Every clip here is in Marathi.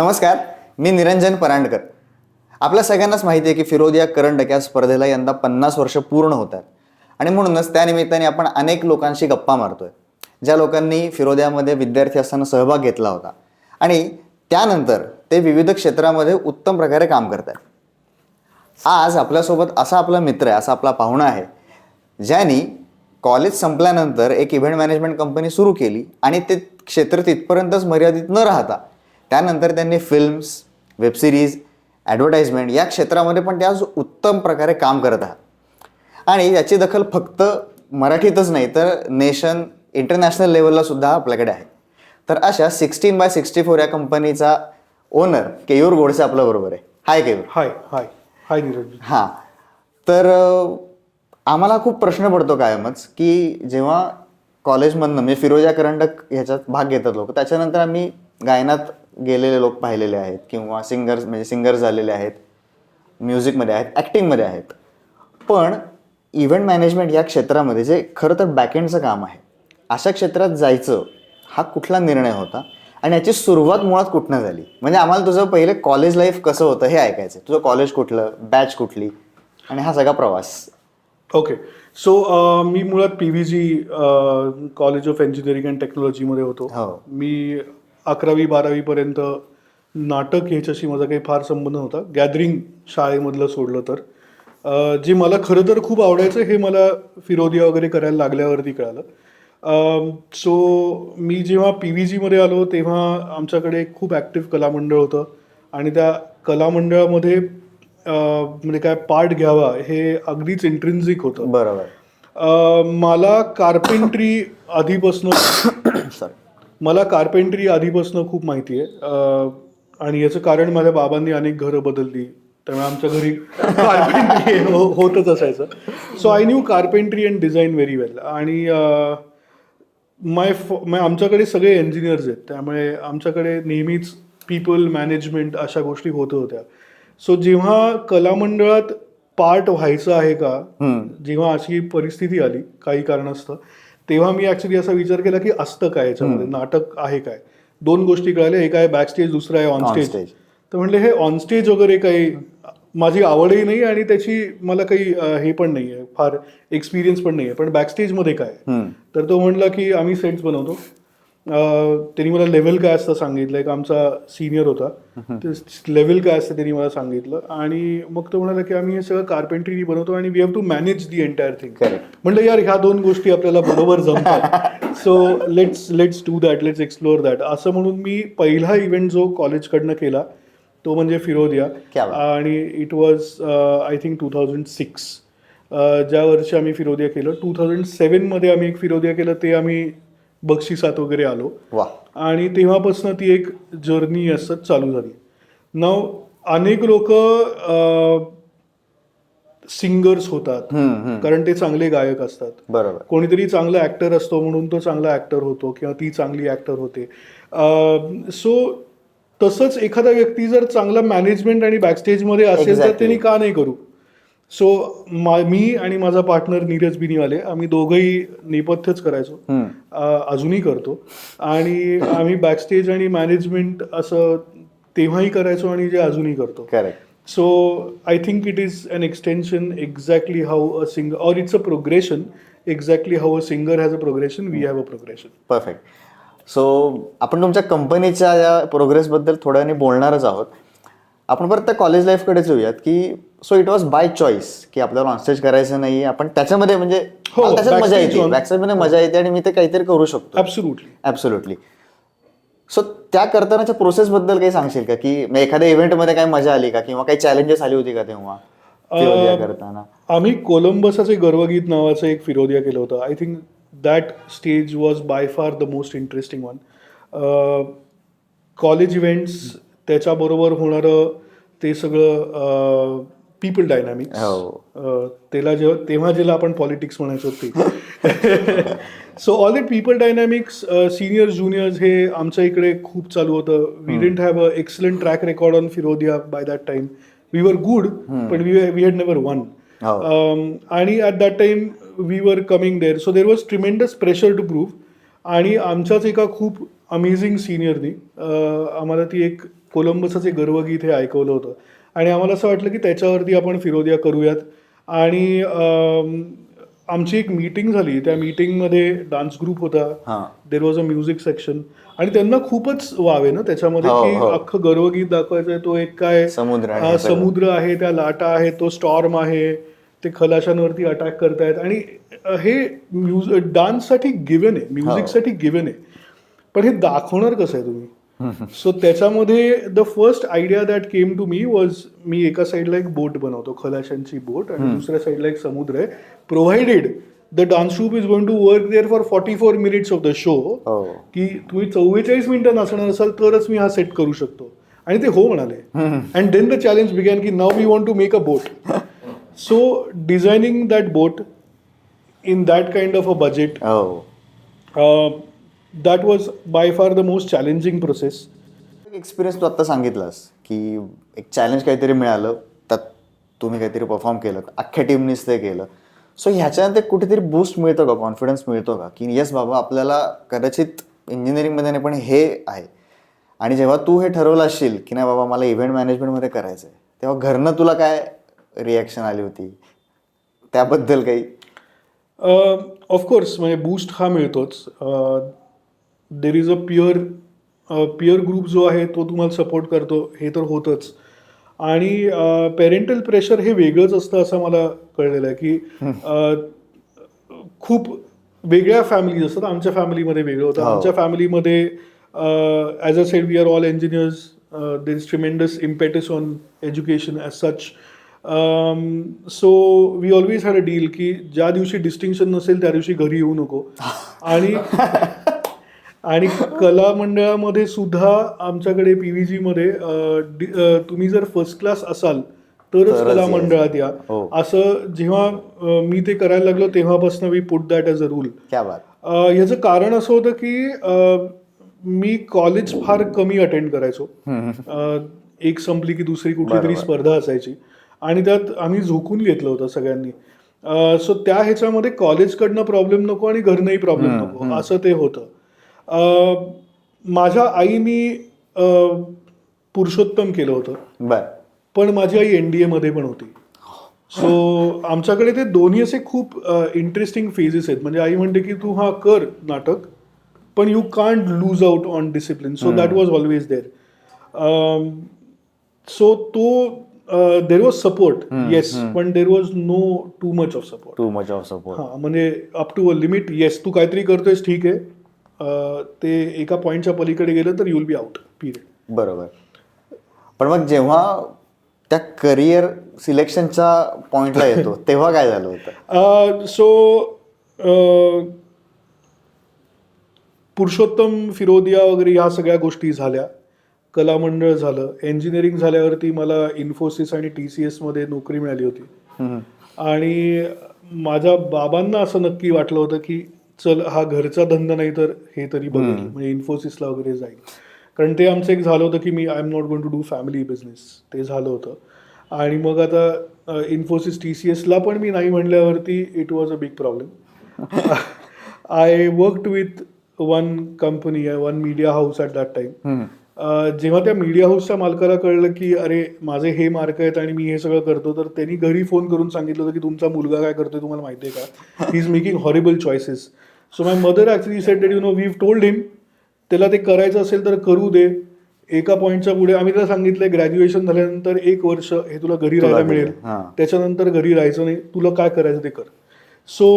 नमस्कार मी निरंजन परांडकर. आपल्या सगळ्यांनाच माहिती आहे की फिरोदिया करंडक या स्पर्धेला यंदा पन्नास वर्ष पूर्ण होत आहेत आणि म्हणूनच त्यानिमित्ताने आपण अनेक लोकांशी गप्पा मारतोय. ज्या लोकांनी फिरोद्यामध्ये विद्यार्थी असताना सहभाग घेतला होता. आणि त्यानंतर ते विविध क्षेत्रामध्ये उत्तम प्रकारे काम करत आहेत आज आपल्यासोबत असा आपला मित्र आहे असा आपला पाहुणा आहे ज्यांनी कॉलेज संपल्यानंतर एक इव्हेंट मॅनेजमेंट कंपनी सुरू केली आणि ते क्षेत्र तिथपर्यंतच मर्यादित न राहता त्यानंतर त्यांनी फिल्म्स वेबसिरीज ॲडव्हर्टाईजमेंट या क्षेत्रामध्ये पण ते आज उत्तम प्रकारे काम करत आहात. आणि याची दखल फक्त मराठीतच नाही तर नेशन इंटरनॅशनल लेवलला सुद्धा आपल्याकडे आहे. तर अशा सिक्स्टीन बाय सिक्स्टी फोर या कंपनीचा ओनर केयूर गोडसे आपल्या बरोबर आहे. हाय केयूर. हाय हाय हाय हां. तर आम्हाला खूप प्रश्न पडतो कायमच की जेव्हा कॉलेजमधनं म्हणजे फिरोजा करंडक ह्याच्यात भाग घेतात लोक त्याच्यानंतर आम्ही गायनात गेलेले लोक पाहिलेले आहेत किंवा सिंगर्स म्हणजे सिंगर झालेले आहेत म्युझिकमध्ये आहेत ॲक्टिंगमध्ये आहेत. पण इव्हेंट मॅनेजमेंट या क्षेत्रामध्ये जे खरं तर बॅकएंडचं काम आहे अशा क्षेत्रात जायचं हा कुठला निर्णय होता? आणि याची सुरुवात मुळात कुठनं झाली? म्हणजे आम्हाला तुझं पहिले कॉलेज लाईफ कसं होतं हे ऐकायचं तुझं कॉलेज कुठलं? बॅच कुठली? आणि हा सगळा प्रवास. ओके सो मी मुळात P V G college of engineering and टेक्नॉलॉजीमध्ये होतो. हो. मी अकरावी बारावीपर्यंत नाटक ह्याच्याशी माझा काही फार संबंध नव्हता. गॅदरिंग शाळेमधलं सोडलं तर. जे मला खरं तर खूप आवडायचं हे मला फिरोदिया वगैरे करायला लागल्यावरती कळालं. सो मी जेव्हा पी व्ही जीमध्ये आलो तेव्हा आमच्याकडे एक खूप ॲक्टिव्ह कलामंडळ होतं. आणि त्या कलामंडळामध्ये म्हणजे काय पार्ट घ्यावा हे अगदीच इंट्रिन्झिक होतं. बरोबर. मला कार्पेंट्री आधीपासनं मला कार्पेंट्री आधीपासनं खूप माहिती आहे. आणि याचं कारण माझ्या बाबांनी अनेक घरं बदलली. त्यामुळे आमच्या घरी कार्पेंट्री हो- होतच असायचं. So I knew carpentry and design very well आणि माय माय आमच्याकडे सगळे इंजिनियर्स आहेत. त्यामुळे आमच्याकडे नेहमीच पीपल मॅनेजमेंट अशा गोष्टी होत होत्या. सो जेव्हा कलामंडळात पार्ट व्हायचं आहे का जेव्हा अशी परिस्थिती आली काही कारणास्तव तेव्हा मी ऍक्च्युली असा विचार केला की असतं काय याच्यामध्ये? नाटक आहे काय? दोन गोष्टी कळाल्या. एक आहे बॅक स्टेज दुसरं आहे ऑन स्टेज. तर म्हणले हे ऑन स्टेज वगैरे काही माझी आवडही नाही आणि त्याची मला काही हे पण नाही आहे फार एक्सपिरियन्स पण नाही आहे पण बॅकस्टेजमध्ये काय? तर तो म्हणला की आम्ही सेट्स बनवतो. त्यांनी मला लेवल काय असतं सांगितलं. एक आमचा सिनियर होता. ते लेवल काय असतं त्यांनी मला सांगितलं. आणि मग तो म्हणाला की आम्ही हे सगळं कार्पेंट्री बनवतो आणि we have to manage the entire thing. म्हणलं यार ह्या दोन गोष्टी आपल्याला बरोबर जमतात. So let's let's do that let's explore that असं म्हणून मी पहिला इव्हेंट जो कॉलेजकडनं केला तो म्हणजे फिरोदिया. आणि it was I think two thousand six ज्या वर्षी आम्ही फिरोदिया केलं टू थाउजंड सेवनमध्ये आम्ही एक फिरोदिया केलं ते आम्ही बक्षिसात वगैरे आलो. वा. आणि तेव्हापासून ती एक जर्नी असत चालू झाली. नव अनेक लोक सिंगर्स होतात. कारण ते चांगले गायक असतात. बरोबर. कोणीतरी चांगला ऍक्टर असतो म्हणून तो चांगला ऍक्टर होतो किंवा ती चांगली ऍक्टर होते. सो तसंच एखादा व्यक्ती जर चांगला मॅनेजमेंट आणि बॅकस्टेजमध्ये असेल तर. त्यांनी का नाही करू? सो मी आणि माझा पार्टनर नीरज बिनीवाले आम्ही दोघंही नेपथ्यच करायचो. अ, अजूनही करतो. आणि आम्ही बॅकस्टेज आणि मॅनेजमेंट असं तेव्हाही करायचो आणि जे अजूनही करतो. Correct So I think it is an extension exactly how a singer, or it's a progression exactly how a singer has a progression. We have a progression. Perfect so आपण तुमच्या कंपनीच्या या प्रोग्रेसबद्दल थोड्याने बोलणारच आहोत. आपण परत त्या कॉलेज लाईफकडेच येऊयात की so it was by choice की आपल्याला ऑनस्टेज करायचं नाही. आपण त्याच्यामध्ये म्हणजे हो, मला त्याच्यात मजा backstage येते. on- बॅकसाईडमध्ये मजा येते आणि मी ते काहीतरी करू शकतो. ऍब्सोल्युटली सो त्या करतानाच्या प्रोसेसबद्दल काही सांगशील का? की म्हणजे एखाद्या इव्हेंटमध्ये काही मजा आली का? किंवा काही चॅलेंजेस आली होती का तेव्हा? फिरोदिया करताना. आम्ही कोलंबसाचे गर्वगीत नावाचं एक फिरोदिया केलं होतं. I think that stage was by far the most interesting one college events त्याच्याबरोबर होणारं ते सगळं पीपल डायनामिक्स त्याला जेव्हा तेव्हा ज्याला आपण पॉलिटिक्स म्हणायचो ते. So all that people dynamics seniors juniors हे आमच्या इकडे खूप चालू होतं. We didn't have a excellent track record on Firodia by that time we were good पण we we had never won आणि at that time we were coming there so there was tremendous pressure to prove आणि आमच्याच एका खूप अमेझिंग सिनियरनी आम्हाला ती एक कोलंबसचं एक गर्वगीत हे ऐकवलं होतं. आणि आम्हाला असं वाटलं की त्याच्यावरती आपण फिरोदिया करूयात. आणि आमची एक मीटिंग झाली. त्या मीटिंगमध्ये डान्स ग्रुप होता. हां. There was a music section आणि त्यांना खूपच वाव आहे ना त्याच्यामध्ये हो, की हो. अख्खं गर्वगीत दाखवायचंय. तो एक काय समुद्र आहे. समुद्र आहे त्या लाटा आहेत तो स्टॉर्म आहे. ते खलाशांवरती अटॅक करतायत. आणि हे म्युझ डान्ससाठी गिवन आहे. म्युझिकसाठी गिवन आहे. पण हे दाखवणार कसं आहे तुम्ही? सो त्याच्यामध्ये the first idea that came to me was मी एका साईडला एक बोट बनवतो खलाशांची बोट आणि दुसऱ्या साईडला एक समुद्र आहे. Provided the dance troupe is going to work there for forty four minutes of the show की तुम्ही चव्वेचाळीस मिनिटं नाचणार असाल तरच मी हा सेट करू शकतो. आणि ते हो म्हणाले. And then the challenge began की नाव we want to make a boat so designing that boat in that kind of a budget that was by far the most challenging process experience तू आत्ता सांगितलास की एक चॅलेंज काहीतरी मिळालं त्यात तुम्ही काहीतरी परफॉर्म केलं अख्ख्या टीमनीच ते केलं. सो ह्याच्यानंतर कुठेतरी बूस्ट मिळतो का कॉन्फिडन्स मिळतो का? की येस बाबा आपल्याला कदाचित इंजिनिअरिंगमध्ये नाही पण हे आहे. आणि जेव्हा तू हे ठरवलं असशील की नाही बाबा मला इव्हेंट मॅनेजमेंटमध्ये करायचं आहे तेव्हा घरनं तुला काय रिॲक्शन आली होती? त्याबद्दल काही? ऑफकोर्स म्हणजे बूस्ट हा मिळतोच. There is a peer peer group जो आहे तो तुम्हाला सपोर्ट करतो. हे तर होतच. आणि पेरेंटल प्रेशर हे वेगळंच असतं असं मला कळलेलं आहे की खूप वेगळ्या फॅमिलीज असतात. आमच्या फॅमिलीमध्ये वेगळं होतं. हो. आमच्या फॅमिलीमध्ये as a said we are all engineers. There is tremendous impetus on education as such so we always had a deal की ज्या दिवशी डिस्टिंक्शन नसेल त्या दिवशी घरी येऊ नको. आणि आणि कला मंडळामध्ये सुद्धा आमच्याकडे पीव्हीजी मध्ये अं, डि- अं, तुम्ही जर फर्स्ट क्लास असाल तरच कला. मंडळात या. हो. असं जेव्हा मी ते करायला लागलो तेव्हापासून we put that as a rule क्या बात. अ, ह्याचं कारण असं होतं की मी कॉलेज फार कमी अटेंड करायचो. एक संपली की दुसरी कुठली तरी. स्पर्धा असायची. आणि त्यात आम्ही झोकून घेतलं होतं सगळ्यांनी. सो त्या ह्याच्यामध्ये कॉलेजकडनं प्रॉब्लेम नको आणि घरनंही प्रॉब्लेम नको. असं ते होतं. माझ्या आईनी पुरुषोत्तम केलं होतं. बर. पण माझी आई एन डी एमध्ये पण होती. सो आमच्याकडे ते दोन्ही असे खूप इंटरेस्टिंग फेजेस आहेत. म्हणजे आई म्हणते की तू हा कर नाटक पण you can't lose out on discipline so that was always there so तो देर वॉज सपोर्ट येस पण there was no too much of support too much of support म्हणजे up to a limit yes तू काहीतरी करतोयस ठीक आहे. ते एका पॉईंटच्या पलीकडे गेलं तर युल बी आउट पिरियड बरोबर. पण मग जेव्हा त्या करिअर सिलेक्शनच्या पॉइंटला येतो तेव्हा काय झालं होतं? सो पुरुषोत्तम फिरोदिया वगैरे ह्या सगळ्या गोष्टी झाल्या. कलामंडळ झालं. इंजिनिअरिंग झाल्यावरती मला इन्फोसिस आणि टी सी एसमध्ये नोकरी मिळाली होती. आणि माझ्या बाबांना असं नक्की वाटलं होतं की चल हा घरचा धंदा नाही तर हे तरी बघेल. म्हणजे इन्फोसिसला वगैरे जाईल. कारण ते आमचं एक झालं होतं की मी I am not going to do family business ते झालं होतं. आणि मग आता इन्फोसिस टी सी एसला पण मी नाही म्हणल्यावरती it was a big problem I worked with one company one media house at that time जेव्हा त्या मीडिया हाऊसच्या मालकाला कळलं की अरे माझे हे मार्क आहेत आणि मी हे सगळं करतो तर त्यांनी घरी फोन करून सांगितलं होतं की तुमचा मुलगा काय करतोय तुम्हाला माहिती आहे का? He is making horrible choices so my mother actually said that you know we told him त्याला ते करायचं असेल तर करू दे. एका पॉईंटच्या पुढे आम्ही त्याला सांगितलंय ग्रॅज्युएशन झाल्यानंतर एक वर्ष हे तुला घरी राहायला मिळेल. त्याच्यानंतर घरी राहायचं नाही. तुला काय करायचं ते कर. So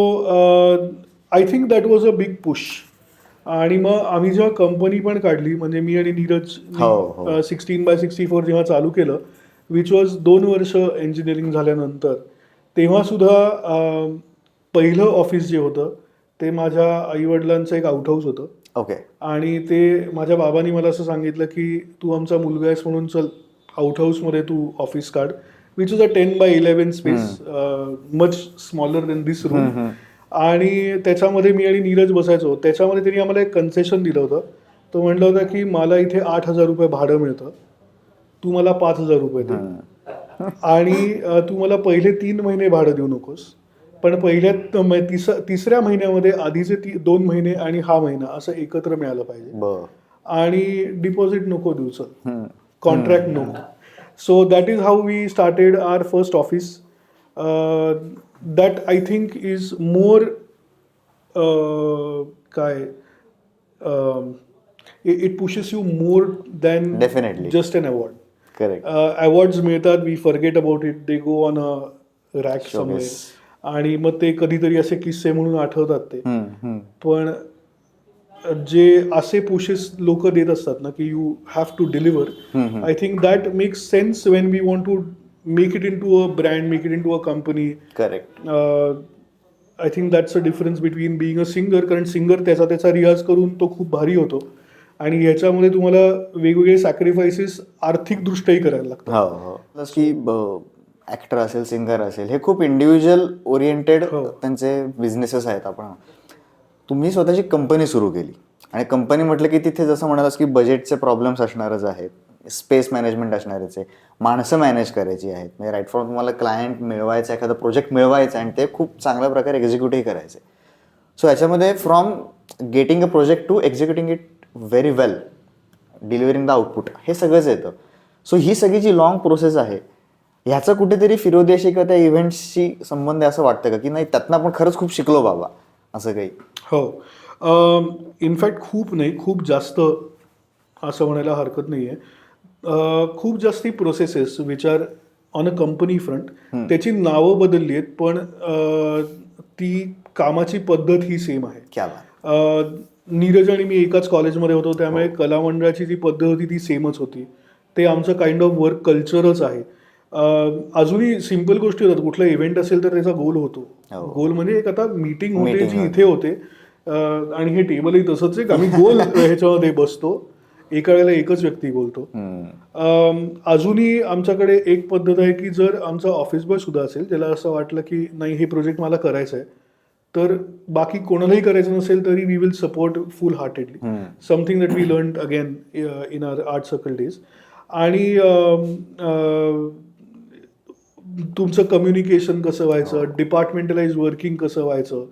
I think that was a big push आणि मग आम्ही जेव्हा कंपनी पण काढली म्हणजे मी आणि Neeraj. Sixteen by sixty four जेव्हा चालू केलं विच वॉज दोन वर्ष इंजिनिअरिंग झाल्यानंतर तेव्हा सुद्धा अं, पहिलं ऑफिस जे होतं ते माझ्या आईवडिलांचं एक आउट हाऊस होतं. ओके आणि ते माझ्या बाबांनी मला असं सांगितलं की तू आमचा मुलगा आहेस म्हणून चल आउट हाऊसमध्ये तू ऑफिस काढ. Which is a ten by eleven space much smaller than this room आणि त्याच्यामध्ये मी आणि नीरज बसायचो. त्याच्यामध्ये त्यांनी आम्हाला एक कन्सेशन दिलं होतं. तो म्हटलं होता की मला इथे आठ हजार रुपये भाडं मिळतं. तू मला पाच हजार रुपये दे. आणि तू मला पहिले तीन महिने भाडं देऊ नकोस. पण पहिल्या तिस तिसऱ्या महिन्यामध्ये आधीचे ती दोन महिने आणि हा महिना असं एकत्र मिळालं पाहिजे. आणि डिपॉझिट नको देऊ सर कॉन्ट्रॅक्ट नको. So that is how we started our first office that I think is more काय? It pushes you more than Definitely. Just an award correct awards मिळतात. We forget about it they go on a rack somewhere. आणि मग ते कधीतरी असे किस्से म्हणून आठवतात ते. पण जे असे पुशेस लोक देत असतात ना की you have to deliver I think that makes sense when we want to make it into a brand make it into a company correct I think that's a difference between being a singer कारण सिंगर त्याचा त्याचा रियाज करून तो खूप भारी होतो. आणि ह्याच्यामध्ये तुम्हाला वेगवेगळे सॅक्रिफायसेस आर्थिकदृष्ट्याही करायला लागतात. हो हो. की ऍक्टर असेल सिंगर असेल हे खूप इंडिव्हिज्युअल ओरिएंटेड हो. त्यांचे बिझनेसेस आहेत आपण. तुम्ही स्वतःची कंपनी सुरू केली. आणि कंपनी म्हटलं की तिथे जसं म्हणालास की बजेटचे प्रॉब्लेम्स असणारच आहेत. स्पेस मॅनेजमेंट असणारच. आहे माणसं मॅनेज करायची आहेत. म्हणजे राईट फ्रॉम तुम्हाला क्लायंट मिळवायचं एखादा प्रोजेक्ट मिळवायचा आणि ते खूप चांगल्या प्रकारे एक्झिक्यूटही करायचे. सो याच्यामध्ये from getting a project to executing it very well delivering the output हे सगळंच येतं. सो ही सगळी जी लॉंग प्रोसेस आहे ह्याचं कुठेतरी फिरोदेशी किंवा त्या इव्हेंट्सशी संबंध आहे असं वाटतं का? की नाही त्यातनं आपण खरंच खूप शिकलो बाबा असं काही. हो. इनफॅक्ट खूप नाही खूप जास्त असं म्हणायला हरकत नाही आहे खूप जास्ती processes which are on a company front त्याची नावं बदलली आहेत पण ती कामाची पद्धत ही सेम आहे. क्या बात. अं, नीरज आणि मी एकाच कॉलेजमध्ये होतो त्यामुळे कला मंडळाची जी पद्धत होती ती सेमच होती. ते आमचं काइंड ऑफ वर्क कल्चरच आहे. अजूनही सिंपल गोष्टी होतात. कुठला इव्हेंट असेल तर त्याचा गोल होतो. हो. गोल म्हणजे एक आता मीटिंग होते जी. इथे होते. आणि हे टेबलही तसंच आहे. की आम्ही गोल ह्याच्यामध्ये बसतो. एका वेळेला एकच व्यक्ती बोलतो. अजूनही आमच्याकडे एक पद्धत आहे की जर आमचा ऑफिस बॉय सुद्धा असेल त्याला असं वाटलं की नाही हे प्रोजेक्ट मला करायचं आहे तर बाकी कोणालाही करायचं नसेल तरी we will support full heartedly. Something that we learn again in our art circle days आणि तुमचं कम्युनिकेशन कसं व्हायचं? डिपार्टमेंटलाइज वर्किंग कसं व्हायचं?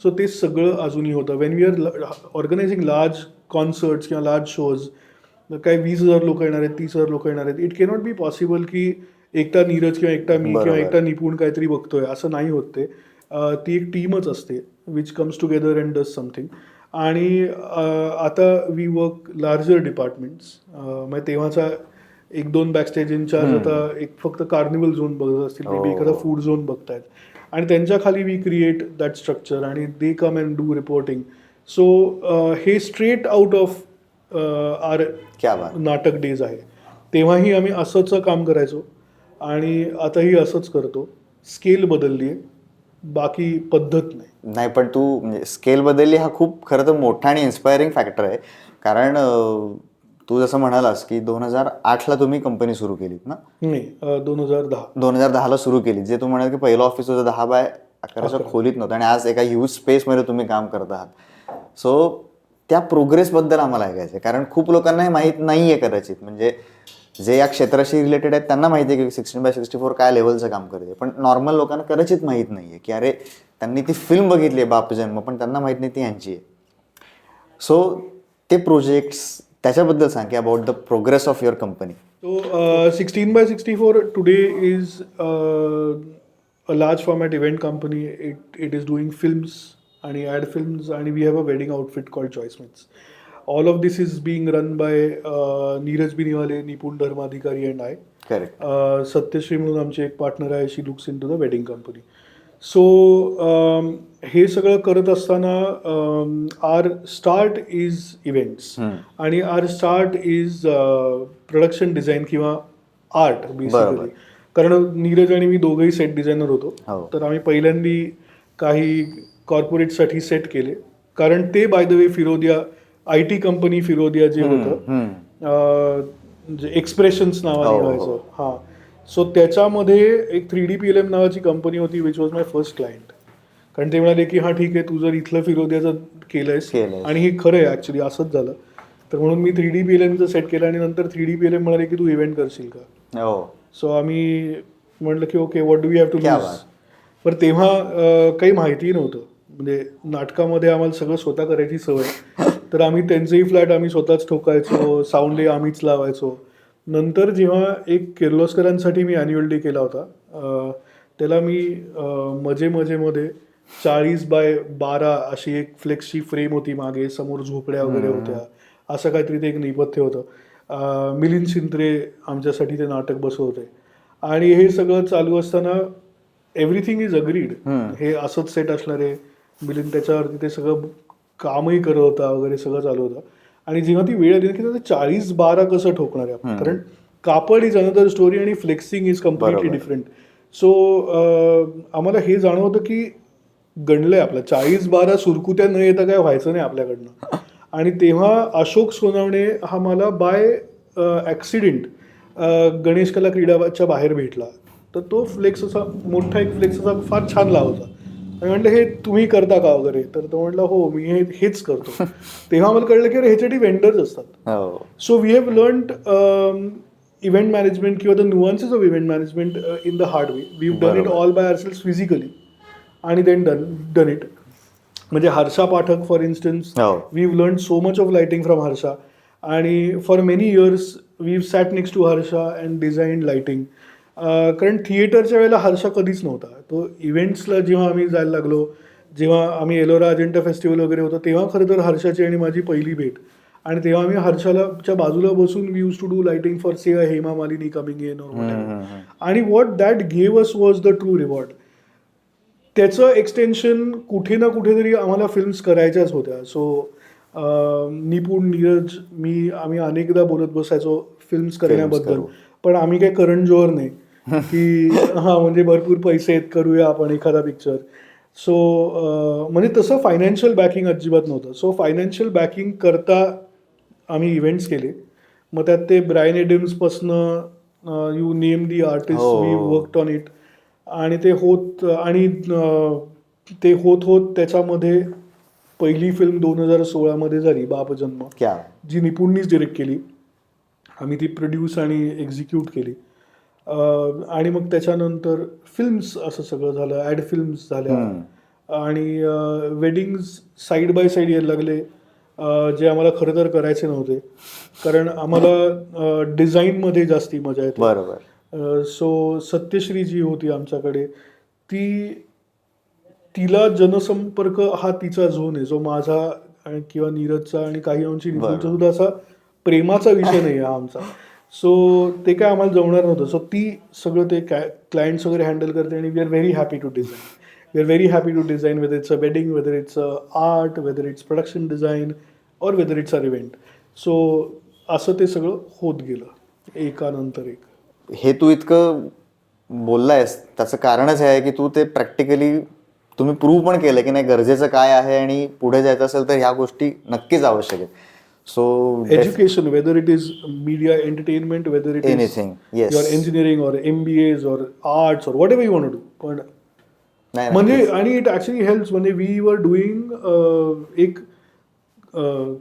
सो ते सगळं अजूनही होतं. When we are organising large concerts किंवा लार्ज शोज काय वीस हजार लोक येणार आहेत तीस हजार लोक येणार आहेत इट कॅनॉट बी पॉसिबल की एकटा नीरज किंवा एकटा मी किंवा. एकटा निपुण काहीतरी बघतोय असं नाही होत ते. ती एक टीमच असते which comes together and does something आणि आता वी वर्क लार्जर डिपार्टमेंट्स म्हणजे तेव्हाचा एक दोन बॅकस्टेज इन्चार्ज आता एक फक्त कार्निवल झोन बघत असतील मे बी हो. एखादा फूड झोन बघतायत. आणि त्यांच्या खाली वी क्रिएट दॅट स्ट्रक्चर आणि they come and do reporting so हे स्ट्रेट आउट ऑफ आर नाटक डेज आहे. तेव्हाही आम्ही असंच काम करायचो आणि आताही असंच करतो. स्केल बदलली आहे बाकी पद्धत नाही. नाही पण तू म्हणजे स्केल बदलली हा खूप खरं तर मोठा आणि इन्स्पायरिंग फॅक्टर आहे. कारण तू जसं म्हणालास की दोन हजार आठला तुम्ही कंपनी सुरू केलीत ना? नाही दोन हजार दहा. दोन हजार दहाला सुरू केली जे तू म्हणाल की पहिलं ऑफिस होतं दहा बाय अकराच्या खोलीत नव्हतं आणि आज एका ह्यूज स्पेसमध्ये तुम्ही काम करत आहात. सो त्या प्रोग्रेसबद्दल आम्हाला ऐकायचं आहे कारण खूप लोकांना हे माहीत नाही आहे कदाचित. म्हणजे जे या क्षेत्राशी रिलेटेड आहेत त्यांना माहिती आहे की सिक्स्टीन बाय सिक्स्टी फोर काय लेवलचं काम करते. पण नॉर्मल लोकांना कदाचित माहीत नाही आहे की अरे त्यांनी ती फिल्म बघितली आहे बाप जन्म पण त्यांना माहीत नाही ती यांची आहे. सो ते प्रोजेक्ट्स त्याच्याबद्दल सांग की about the progress of your company so sixteen by sixty four today is a large format event company it it is doing films आणि ॲड फिल्म्स आणि we have a wedding outfit called Choice Mitts all of this is being run by Neeraj Biniwale Nipun Dharmadhikari and I correct Satyashree म्हणून आमचे एक पार्टनर आहे. She looks into the wedding company so हे सगळं करत असताना आर स्टार्ट इज इव्हेंट्स आणि our start is production design किंवा आर्ट. बेसिकली कारण नीरज आणि मी दोघंही सेट डिझायनर होतो. हो. तर आम्ही पहिल्यांदी काही कॉर्पोरेटसाठी सेट केले. कारण ते by the way Firodia I T company Firodia जे होतं जे एक्सप्रेशन्स नावाने. व्हायचं हां. सो त्याच्यामध्ये एक three D P L M नावाची कंपनी होती which was my first client कारण ते म्हणाले की हां ठीक आहे तू जर इथलं फिरोदियाचं केलंयस. केलंयस. आणि हे खरं आहे ॲक्च्युली असंच झालं. तर म्हणून मी थ्री डी पी एल एमचं सेट केलं आणि नंतर three D P L M म्हणाले की तू इव्हेंट करशील का? हो. सो आम्ही म्हटलं की okay what do you have to क्या लूज बात. पण तेव्हा अं, काही माहिती नव्हतं. म्हणजे नाटकामध्ये आम्हाला सगळं स्वतः करायची सवय. तर आम्ही त्यांचेही फ्लॅट आम्ही स्वतःच ठोकायचो साऊंडही आम्हीच लावायचो. नंतर जेव्हा एक किर्लोस्करांसाठी मी अॅन्युअल डे केला होता त्याला मी मजे मजेमध्ये चाळीस बाय बारा अशी एक फ्लेक्सची फ्रेम होती मागे समोर झोपड्या वगैरे होत्या. असं काहीतरी ते एक नेपथ्य होतं. मिलिंद शिंत्रे आमच्यासाठी ते नाटक बसवते आणि हे सगळं चालू असताना एव्हरीथिंग इज अग्रीड हे असंच सेट असणार मिलिंद त्याच्यावरती ते सगळं कामही करत होता वगैरे सगळं चालू होतं. आणि जेव्हा ती वेळ आली ना की त्याचं चाळीस बारा कसं ठोकणार आहे आपण? कारण कापड इज अनदर स्टोरी आणि flexing is completely different so आम्हाला हे जाणवतं की गणलंय आपलं. चाळीस बारा सुरकुत्या न येता काय व्हायचं नाही आपल्याकडनं. आणि तेव्हा अशोक सोनवणे हा मला बाय ॲक्सिडेंट गणेश कला क्रीडाच्या बाहेर भेटला. तर तो फ्लेक्स असा मोठा एक फ्लेक्स असा फार छान लावता आणि म्हटलं हे तुम्ही करता का वगैरे? तर तो म्हटलं हो मी हे हेच करतो. तेव्हा मला कळलं की अरे ह्याच्यासाठी वेंडर्स असतात. हो. We have learned um, event management किंवा the nuances of event management uh, in the hard way. We've done it all by ourselves physically आणि then done done it. म्हणजे Harsha Pathak for instance. We've learn so much of lighting from Harsha. आणि for many years we've sat next to Harsha and design lighting कारण थिएटरच्या वेळेला हर्षा कधीच नव्हता. तो इव्हेंट्सला जेव्हा आम्ही जायला लागलो जेव्हा आम्ही एलोरा अजेंटा फेस्टिवल वगैरे होतं तेव्हा खरं तर हर्षाची आणि माझी पहिली भेट. आणि तेव्हा आम्ही हर्षाला च्या बाजूला बसून we used to do lighting for say Hema Malini coming in आणि what that gave us was the true reward त्याचं एक्सटेन्शन कुठे ना कुठेतरी आम्हाला फिल्म्स करायच्याच होत्या. सो निपुण नीरज मी आम्ही अनेकदा बोलत बसायचो फिल्म्स करण्याबद्दल. करू. पण आम्ही काही करण जोहर नाही. की हा म्हणजे भरपूर पैसे आहेत करूया आपण एखादा पिक्चर सो म्हणजे तसं फायनान्शियल बॅकिंग अजिबात नव्हतं. सो फायनान्शियल बॅकिंग करता आम्ही इव्हेंट्स केले. मग त्यात ते Bryan एडम्सपासनं you name the artist. We worked on it आणि ते होत आणि ते होत होत त्याच्यामध्ये पहिली फिल्म दोन हजार सोळामध्ये झाली बापजन्म क्या? जी निपुणनीच डिरेक्ट केली. आम्ही ती प्रोड्यूस आणि एक्झिक्यूट केली. आणि मग त्याच्यानंतर फिल्म्स असं सगळं झालं ॲड फिल्म्स झाल्या. आणि वेडिंग्स साईड बाय साईड यायला लागले. जे आम्हाला खरं तर करायचे नव्हते. कारण आम्हाला डिझाईनमध्ये जास्ती मजा येते. बरोबर. सो सत्यश्री जी होती आमच्याकडे ती तिला जनसंपर्क हा तिचा झोन आहे. जो माझा किंवा नीरजचा आणि काही अंशी सुद्धा असा प्रेमाचा विषय नाही हा आमचा. सो ते काय आम्हाला जमणार नव्हतं. सो ती सगळं ते क्लायंट्स वगैरे हँडल करते आणि we are very happy to design we are very happy to design whether it's a wedding whether it's a art whether it's production design or whether it's uh event so असं ते सगळं होत गेलं. एकानंतर एक. हे तू इतकं बोललायस त्याचं कारणच हे आहे की तू ते प्रॅक्टिकली तुम्ही प्रूव्ह पण केलं की नाही गरजेचं काय आहे आणि पुढे जायचं असेल तर ह्या गोष्टी नक्कीच आवश्यक आहेत. So education whether it is media entertainment whether it is Anything, yes. your engineering or mbas or arts or whatever you want to do. नाही म्हणजे आणि इट ऍक्च्युली हेल्प्स म्हणजे वी वर डुईंग एक अं,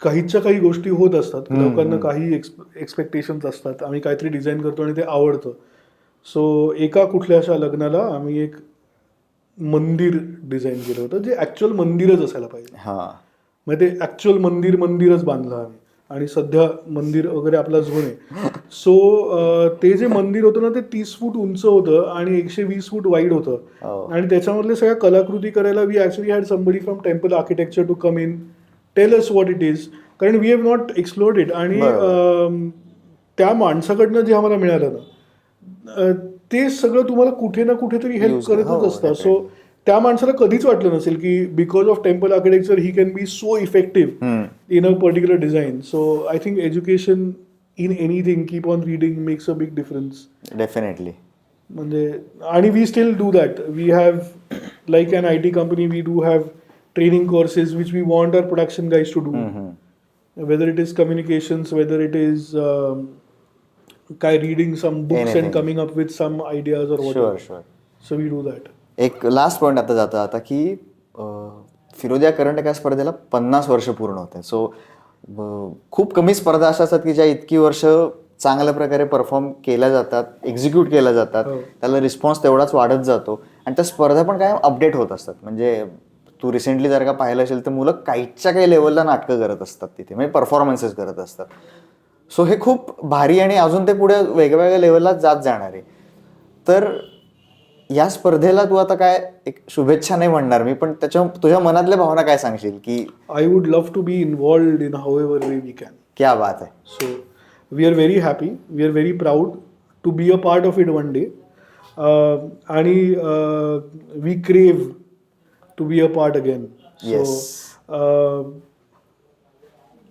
काहीच्या काही गोष्टी होत असतात. लोकांना काही एक्सपेक्टेशन्स असतात. आम्ही काहीतरी डिझाईन करतो आणि ते आवडतं. सो एका कुठल्याशा लग्नाला आम्ही एक मंदिर डिझाईन केलं होतं जे ऍक्च्युअल मंदिरच असायला पाहिजे. हा. मग ते ऍक्च्युअल मंदिर मंदिरच बांधलं आम्ही. आणि सध्या मंदिर वगैरे आपला झोन आहे सो ते जे मंदिर होतं ना ते तीस फूट उंच होतं आणि एकशे वीस फूट वाईड होतं. हो. आणि त्याच्यामधल्या सगळ्या कलाकृती करायला we actually had somebody from temple architecture to come in tell us what it is कारण we have not explored it आणि त्या माणसाकडनं जे आम्हाला मिळालं ना ते सगळं तुम्हाला कुठे ना कुठेतरी हेल्प Use- हो, करतच असतं सो त्या माणसाला कधीच वाटलं नसेल की because of temple architecture he can be so effective in a particular design. So I think education in anything, keep on reading makes a big difference. Definitely म्हणजे आणि we still do that we have like an I T company we do have training courses which we want our production guys to do whether it is communications whether it is काय reading some books Anything. And coming up with some ideas or sure what sure so we do that एक लास्ट पॉईंट आता जाता. आता की फिरोदिया करंट या स्पर्धेला पन्नास वर्ष पूर्ण होते. सो खूप कमी स्पर्धा अशा असतात की ज्या इतकी वर्ष चांगल्या प्रकारे परफॉर्म केल्या जातात एक्झिक्यूट केल्या जातात. हो. त्याला रिस्पॉन्स तेवढाच वाढत जातो. आणि त्या स्पर्धा पण कायम अपडेट होत असतात. म्हणजे तू रिसेंटली जर का पाहिलं असेल तर मुलं काहीच्या काही लेवलला नाटकं करत असतात तिथे. म्हणजे परफॉर्मन्सेस करत असतात. सो हे खूप भारी आणि अजून ते पुढे वेगवेगळ्या लेवलला जात जाणार. आहे तर या स्पर्धेला तू आता काय एक शुभेच्छा नाही म्हणणार मी पण त्याच्या तुझ्या मनातल्या भावना काय सांगशील की I would love to be involved in however way we can क्या बात आहे we are very happy. We are very proud to be a part of it one day. Uh, आणि be a part again. So, Yes. uh,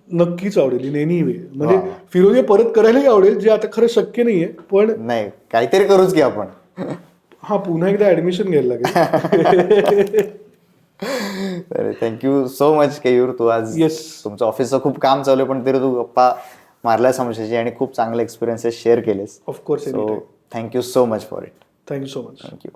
नक्कीच आवडेल इन एनी वे म्हणजे वा. फिरोजी परत करायलाही आवडेल जे आता खरं शक्य नाहीये पण नाही काहीतरी करूच की आपण हा पुन्हा एकदा ऍडमिशन घ्यायला लागेल. तर thank you so much Keyur तू आज Yes. तुमचं ऑफिसचं खूप काम चालू आहे पण तरी तू गप्पा मारल्या समस्याची आणि खूप चांगले एक्सपिरियन्सेस शेअर केलेस. Of course so thank you so much for it thank you so much thank you